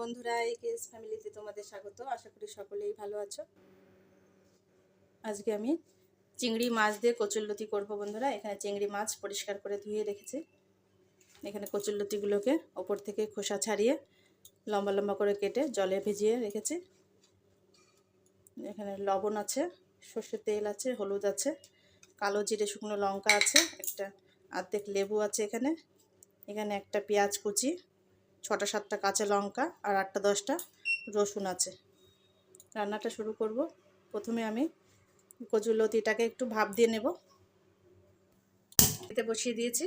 বন্ধুরা, এই কেস ফ্যামিলিতে তোমাদের স্বাগত। আশা করি সকলেই ভালো আছো। আজকে আমি চিংড়ি মাছ দিয়ে কচুরলতি করব বন্ধুরা। এখানে চিংড়ি মাছ পরিষ্কার করে ধুয়ে রেখেছি। এখানে কচুরলতিগুলোকে ওপর থেকে খোসা ছাড়িয়ে লম্বা লম্বা করে কেটে জলে ভিজিয়ে রেখেছি। এখানে লবণ আছে, সর্ষের তেল আছে, হলুদ আছে, কালো জিরে, শুকনো লঙ্কা আছে, একটা আর্ধেক লেবু আছে এখানে। এখানে একটা পেঁয়াজ কুচি ছটা, সাতটা কাঁচা লঙ্কা আর আটটা, দশটা রসুন আছে। রান্নাটা শুরু করব। প্রথমে আমি কচুরলতিটাকে একটু ভাপ দিয়ে নেব। এতে বসিয়ে দিয়েছি।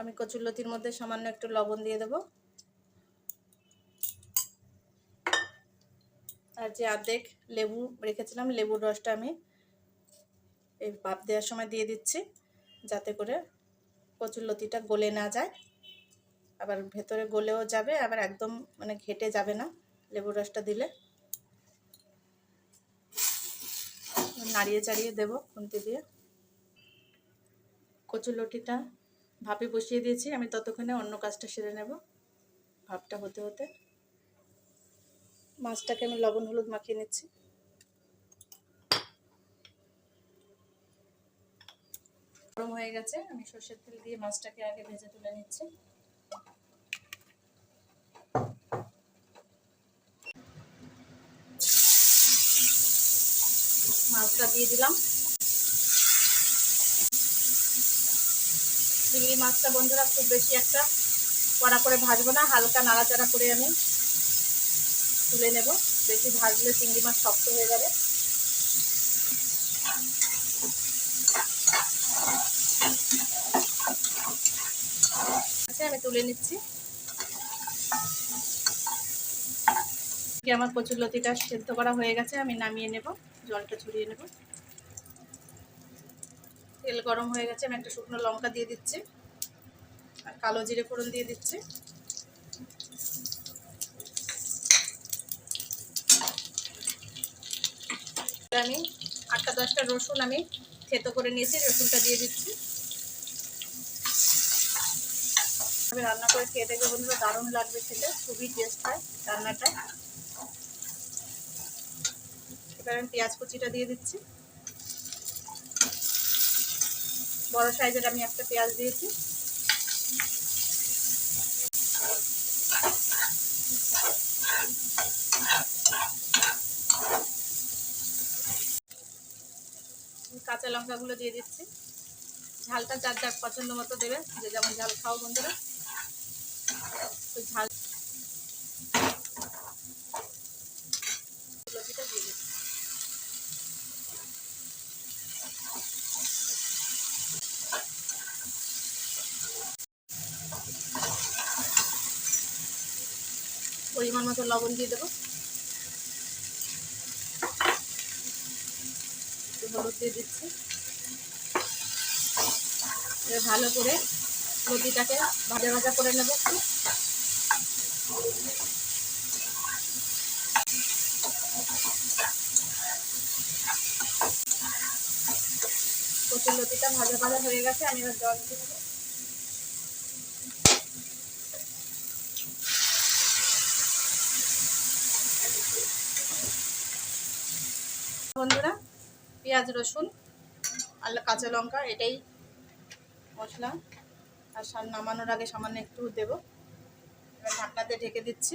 আমি কচুরলতির মধ্যে সামান্য একটু লবণ দিয়ে দেব। আর যে অর্ধেক লেবু রেখেছিলাম, লেবুর রসটা আমি এই ভাপ দেওয়ার সময় দিয়ে দিচ্ছি, যাতে করে কচুরলতিটা গলে না যায়। আবার ভেতরে গলেও যাবে, আবার একদম মানে ঘেটে যাবে না লেবুর রসটা দিলে। নাড়িয়ে চাড়িয়ে দেব খুন্তি দিয়ে। কচুরলতিটা ভাপে বসিয়ে দিয়েছি, আমি ততক্ষণে অন্য কাজটা সেরে নেব ভাপটা হতে হতে। মাছটাকে আমি লবণ, হলুদ মাখিয়ে নিচ্ছি। গরম হয়ে গেছে, আমি সর্ষের তেল দিয়ে মাছটাকে আগে ভেজে তুলে নিচ্ছি। মাছটা দিয়ে দিলাম। চিংড়ি মাছটা বন্ধুরা খুব বেশি একটা কড়া করে ভাজবো না, হালকা নাড়াচাড়া করে আমি তুলে নেব। বেশি ভাজলে চিংড়ি মাছ শক্ত হয়ে যাবে। তুলে নিচ্ছি। আমার কচুর লতিটা সেদ্ধ করা হয়ে গেছে, আমি নামিয়ে নেব, জলটা ছড়িয়ে নেব। তেল গরম হয়ে গেছে, আমি একটা শুকনো লঙ্কা দিয়ে দিচ্ছি, আর কালো জিরে ফোড়ন দিয়ে দিচ্ছি। আমি আটটা দশটা রসুন আমি থেতো করে নিয়েছি, রসুনটা দিয়ে দিচ্ছি। আমি রান্না করে খেয়ে দেখবে বন্ধুরা, দারুণ লাগবে খেতে, খুবই টেস্ট হয় রান্নাটা। এবার আমি পেঁয়াজ কুচিটা দিয়ে দিচ্ছি। বড় সাইজের আমি একটা পেঁয়াজ দিয়েছি। কাঁচা লঙ্কাগুলো দিয়ে দিচ্ছি। ঝালটা যার যার পছন্দ মতো দেবে, যে যেমন ঝাল খাও বন্ধুরা। তো ঝাল পরিমাণ মতো লবণ দিয়ে দেবো। হলুদ দিয়ে দিচ্ছি। ভালো করে লতিটাকে ভাজা ভাজা করে নেব একটু। লতিটা ভাজা ভাজা হয়ে গেছে, আমি এবার জল দিয়ে দেবো। বন্ধুরা, পেঁয়াজ, রসুন আর কাঁচা লঙ্কা, এটাই মশলা। আর সার নামানোর আগে সামান্য একটু দেব। এবার ঢাকনাতে ঢেকে দিচ্ছি।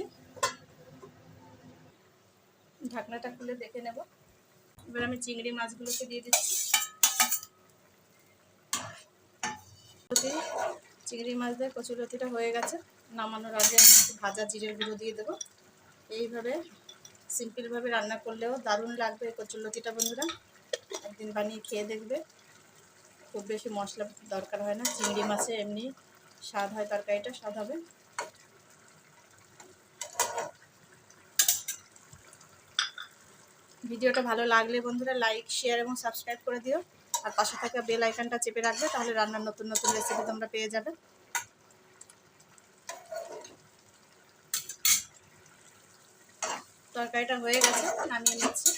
ঢাকনাটা খুলে দেখে নেব। এবার আমি চিংড়ি মাছগুলোকে দিয়ে দিচ্ছি। চিংড়ি মাছ দিয়ে কচুরতিটা হয়ে গেছে। নামানোর আগে আমি একটু ভাজা জিরের গুঁড়ো দিয়ে দেবো। এইভাবে সিম্পলভাবে রান্না করলেও দারুণ লাগবে এই বন্ধুরা। একদিন বানিয়ে খেয়ে দেখবে। খুব বেশি মশলা দরকার হয় না। চিংড়ি মাছে এমনি স্বাদ হয়, তরকারিটা স্বাদ হবে। ভিডিওটা ভালো লাগলে বন্ধুরা, লাইক, শেয়ার এবং সাবস্ক্রাইব করে দিও। আর পাশে থাকা বেল আইকনটা চেপে রাখবে, তাহলে রান্নার নতুন নতুন রেসিপি তোমরা পেয়ে যাবে। তরকারিটা হয়ে গেছে, নামিয়ে নিচ্ছি।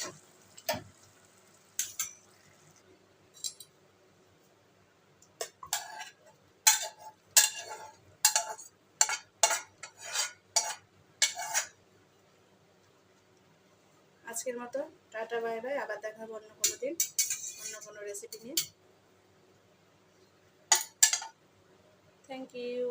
আজকের মতো, টাটা, বাই বাই, আবার দেখাবো অন্য কোনো দিন। অন্য কোনো রেসিপি নিয়ে। Thank you